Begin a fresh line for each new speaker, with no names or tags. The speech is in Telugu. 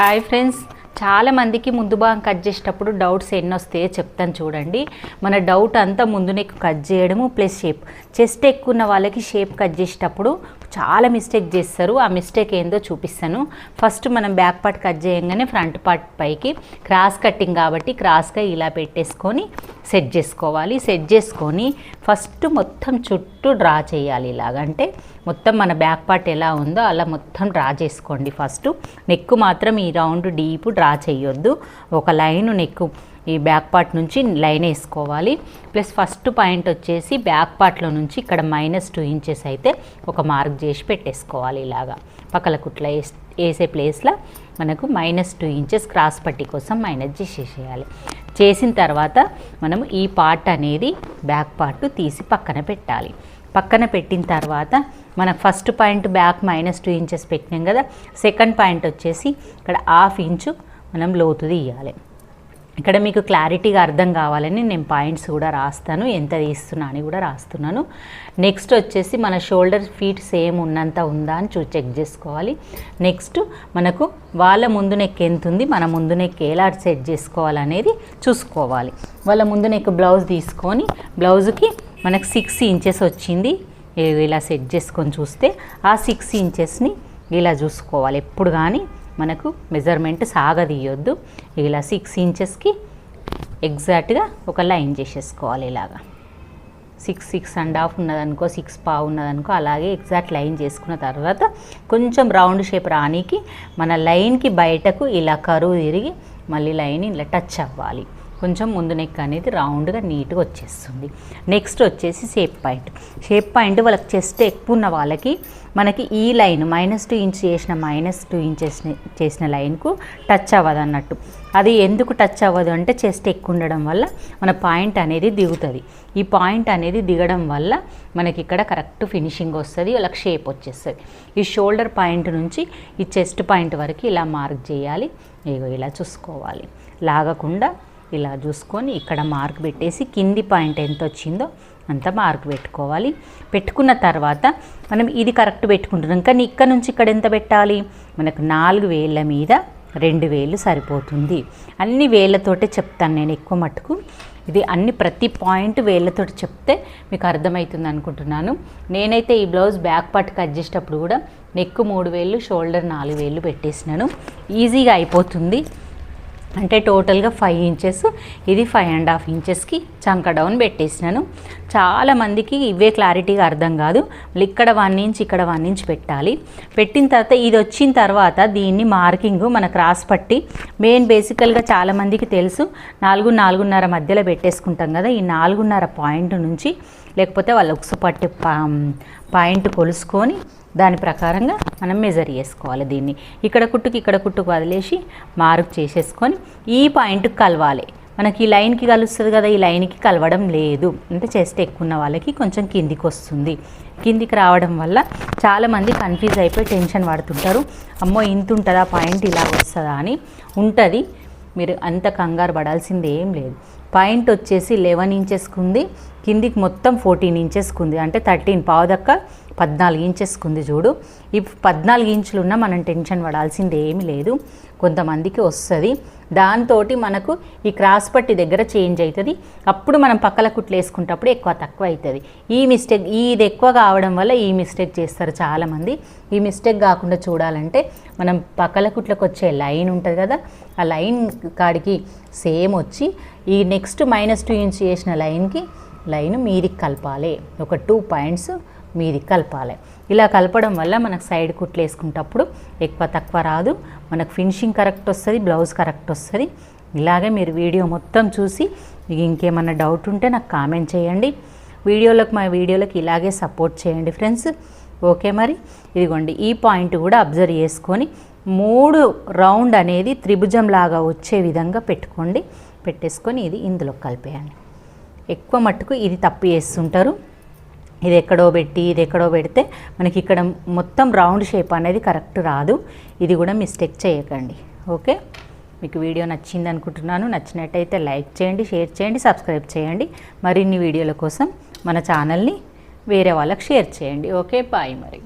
హాయ్ ఫ్రెండ్స్ చాలామందికి ముందు భాగం కట్ చేసేటప్పుడు డౌట్స్ ఎన్ని వస్తాయో చెప్తాను చూడండి. మన డౌట్ అంతా ముందు నెక్ కట్ చేయడము ప్లస్ షేప్ చెస్ట్ ఎక్కువ ఉన్న వాళ్ళకి షేప్ కట్ చేసేటప్పుడు చాలా మిస్టేక్ చేస్తారు. ఆ మిస్టేక్ ఏందో చూపిస్తాను. ఫస్ట్ మనం బ్యాక్ పార్ట్ కట్ చేయగానే ఫ్రంట్ పార్ట్ పైకి క్రాస్ కట్టింగ్ కాబట్టి క్రాస్గా ఇలా పెట్టేసుకొని సెట్ చేసుకోవాలి. సెట్ చేసుకొని ఫస్ట్ మొత్తం చుట్టూ డ్రా చేయాలి ఇలాగంటే మొత్తం మన బ్యాక్ పార్ట్ ఎలా ఉందో అలా మొత్తం డ్రా చేసుకోండి ఫస్ట్ నెక్ మాత్రం ఈ రౌండ్ డీప్ డ్రా చేయొద్దు. ఒక లైన్ నెక్ ఈ బ్యాక్ పార్ట్ నుంచి లైన్ వేసుకోవాలి. ప్లస్ ఫస్ట్ పాయింట్ వచ్చేసి బ్యాక్ పార్ట్లో నుంచి ఇక్కడ మైనస్ టూ ఇంచెస్ అయితే ఒక మార్క్ చేసి పెట్టేసుకోవాలి ఇలాగా. పక్కల కుట్ల వేసే ప్లేస్లో మనకు మైనస్ టూ ఇంచెస్ క్రాస్ పట్టి కోసం మైనస్ చేసేసేయాలి. చేసిన తర్వాత మనం ఈ పార్ట్ అనేది బ్యాక్ పార్ట్ తీసి పక్కన పెట్టాలి. పక్కన పెట్టిన తర్వాత మనకు first point back minus two inches పెట్టినాం కదా. సెకండ్ పాయింట్ వచ్చేసి ఇక్కడ హాఫ్ ఇంచు మనం లోతు తీయాలి ఇక్కడ మీకు క్లారిటీగా అర్థం కావాలని నేను పాయింట్స్ కూడా రాస్తాను. ఎంత తీస్తున్నా అని కూడా రాస్తున్నాను. నెక్స్ట్ వచ్చేసి మన షోల్డర్ ఫీట్ సేమ్ ఉన్నంత ఉందా అని చూ చెక్ చేసుకోవాలి. నెక్స్ట్ మనకు వాళ్ళ ముందు నెక్ ఎంత ఉంది మన ముందు నెక్ ఎలా సెట్ చేసుకోవాలనేది చూసుకోవాలి. వాళ్ళ ముందు నెక్ బ్లౌజ్ తీసుకొని బ్లౌజ్కి మనకు సిక్స్ ఇంచెస్ వచ్చింది. ఇలా సెట్ చేసుకొని చూస్తే ఆ సిక్స్ ఇంచెస్ని ఇలా చూసుకోవాలి. ఎప్పుడు కానీ మనకు మెజర్మెంట్ సాగదీయొద్దు. ఇలా సిక్స్ ఇంచెస్కి ఎగ్జాక్ట్గా ఒక లైన్ చేసేసుకోవాలి ఇలాగా. సిక్స్ సిక్స్ అండ్ హాఫ్ ఉన్నదనుకో సిక్స్ పావు ఉన్నదనుకో అలాగే ఎగ్జాక్ట్ లైన్ చేసుకున్న తర్వాత కొంచెం రౌండ్ షేప్ రానికి మన లైన్కి బయటకు ఇలా కరువు తిరిగి మళ్ళీ లైన్ ఇలా టచ్ అవ్వాలి. కొంచెం ముందు నెక్ అనేది రౌండ్గా నీట్గా వచ్చేస్తుంది. నెక్స్ట్ వచ్చేసి షేప్ పాయింట్ షేప్ పాయింట్ వాళ్ళకి చెస్ట్ ఎక్కువ ఉన్న వాళ్ళకి మనకి ఈ లైన్ మైనస్ టూ ఇంచ్ చేసిన మైనస్ టూ ఇంచ్ చేసిన లైన్కు టచ్ అవ్వదు అన్నట్టు. అది ఎందుకు టచ్ అవ్వదు అంటే చెస్ట్ ఎక్కువ ఉండడం వల్ల మన పాయింట్ అనేది దిగుతుంది. ఈ పాయింట్ అనేది దిగడం వల్ల మనకి ఇక్కడ కరెక్ట్ ఫినిషింగ్ వస్తుంది వాళ్ళకి షేప్ వచ్చేస్తుంది. ఈ షోల్డర్ పాయింట్ నుంచి ఈ చెస్ట్ పాయింట్ వరకు ఇలా మార్క్ చేయాలి. ఇలా చూసుకోవాలి. లాగకుండా ఇలా చూసుకొని ఇక్కడ మార్క్ పెట్టేసి కింది పాయింట్ ఎంత వచ్చిందో అంత మార్క్ పెట్టుకోవాలి. పెట్టుకున్న తర్వాత మనం ఇది కరెక్ట్ పెట్టుకుంటున్నాం. కానీ ఇక్కడ నుంచి ఇక్కడ ఎంత పెట్టాలి? మనకు నాలుగు వేళ్ళ మీద రెండు వేలు సరిపోతుంది. అన్ని వేళ్ళతోటే చెప్తాను నేను ఎక్కువ మట్టుకు ఇది అన్ని ప్రతి పాయింట్ వేళ్ళతోటి చెప్తే మీకు అర్థమవుతుంది అనుకుంటున్నాను. నేనైతే ఈ బ్లౌజ్ బ్యాక్ పార్ట్ కట్ చేసేటప్పుడు కూడా నెక్ మూడు వేలు షోల్డర్ నాలుగు వేలు పెట్టేసినాను. ఈజీగా అయిపోతుంది. అంటే టోటల్గా ఫైవ్ ఇంచెస్. ఇది ఫైవ్ అండ్ హాఫ్ ఇంచెస్కి చంక డౌన్ పెట్టేసినాను. చాలామందికి ఇవే క్లారిటీగా అర్థం కాదు. మళ్ళీ ఇక్కడ వన్ ఇంచ్ ఇక్కడ వన్ ఇంచ్ పెట్టాలి. పెట్టిన తర్వాత ఇది వచ్చిన తర్వాత దీన్ని మార్కింగ్ మన క్రాస్ పట్టి మెయిన్ బేసికల్గా చాలామందికి తెలుసు. నాలుగు నాలుగున్నర మధ్యలో పెట్టేసుకుంటాం కదా ఈ నాలుగున్నర పాయింట్ నుంచి లేకపోతే వాళ్ళ ఉక్సు పట్టి పాయింట్ కొలుసుకొని దాని ప్రకారంగా మనం మెజర్ చేసుకోవాలి దీన్ని. ఇక్కడ కుట్టుకి ఇక్కడ కుట్టుకు వదిలేసి మార్క్ చేసేసుకొని ఈ పాయింట్కి కలవాలి. మనకి ఈ లైన్కి కలుస్తుంది కదా ఈ లైన్కి కలవడం లేదు. అంటే చెస్ట్ ఎక్కువ ఉన్న వాళ్ళకి కొంచెం కిందికి వస్తుంది. కిందికి రావడం వల్ల చాలామంది కన్ఫ్యూజ్ అయిపోయి టెన్షన్ పడుతుంటారు. అమ్మో ఇంత ఉంటుందా పాయింట్ ఇలా వస్తుందా అని ఉంటుంది. మీరు అంత కంగారు పడాల్సింది ఏం లేదు. పాయింట్ వచ్చేసి లెవెన్ ఇంచెస్కి ఉంది కిందికి మొత్తం ఫోర్టీన్ ఇంచెస్కి ఉంది అంటే థర్టీన్ పావుదక్క పద్నాలుగు ఇంచెస్కి ఉంది చూడు. ఈ పద్నాలుగు ఇంచులు ఉన్న మనం టెన్షన్ పడాల్సింది ఏమీ లేదు. కొంతమందికి వస్తుంది. దాంతో మనకు ఈ క్రాస్ పట్టి దగ్గర చేంజ్ అవుతుంది. అప్పుడు మనం పక్కల కుట్లు వేసుకుంటప్పుడు ఎక్కువ తక్కువ అవుతుంది. ఈ మిస్టేక్ ఇది ఎక్కువ కావడం వల్ల ఈ మిస్టేక్ చేస్తారు చాలామంది. ఈ మిస్టేక్ కాకుండా చూడాలంటే మనం పక్కల కుట్లకు వచ్చే లైన్ ఉంటుంది కదా ఆ లైన్ కాడికి సేమ్ వచ్చి ఈ నెక్స్ట్ మైనస్ టూ ఇంచ్ చేసిన లైన్కి లైన్ మీదికి కలపాలి. ఒక టూ పాయింట్స్ మీది కలపాలి. ఇలా కలపడం వల్ల మనకు సైడ్ కుట్లు వేసుకుంటప్పుడు ఎక్కువ తక్కువ రాదు. మనకు ఫినిషింగ్ కరెక్ట్ వస్తుంది బ్లౌజ్ కరెక్ట్ వస్తుంది. ఇలాగే మీరు వీడియో మొత్తం చూసి మీకు ఇంకేమైనా డౌట్ ఉంటే నాకు కామెంట్ చేయండి. వీడియోలకు మా వీడియోలకు ఇలాగే సపోర్ట్ చేయండి ఫ్రెండ్స్. ఓకే మరి? ఇదిగోండి ఈ పాయింట్ కూడా అబ్జర్వ్ చేసుకొని మూడు రౌండ్ అనేది త్రిభుజం లాగా వచ్చే విధంగా పెట్టుకోండి. పెట్టేసుకొని ఇది ఇందులో కలిపేయండి. ఎక్కువ మట్టుకు ఇది తప్పు చేస్తుంటారు. ఇది ఎక్కడో పెట్టి ఇది ఎక్కడో పెడితే మనకి ఇక్కడ మొత్తం రౌండ్ షేప్ అనేది కరెక్ట్ రాదు. ఇది కూడా మిస్టేక్ చేయకండి. ఓకే? మీకు వీడియో నచ్చింది అనుకుంటున్నాను. నచ్చినట్టయితే లైక్ చేయండి షేర్ చేయండి సబ్స్క్రైబ్ చేయండి. మరిన్ని వీడియోల కోసం మన ఛానల్ని వేరే వాళ్ళకి షేర్ చేయండి. ఓకే? బాయ్ మరి.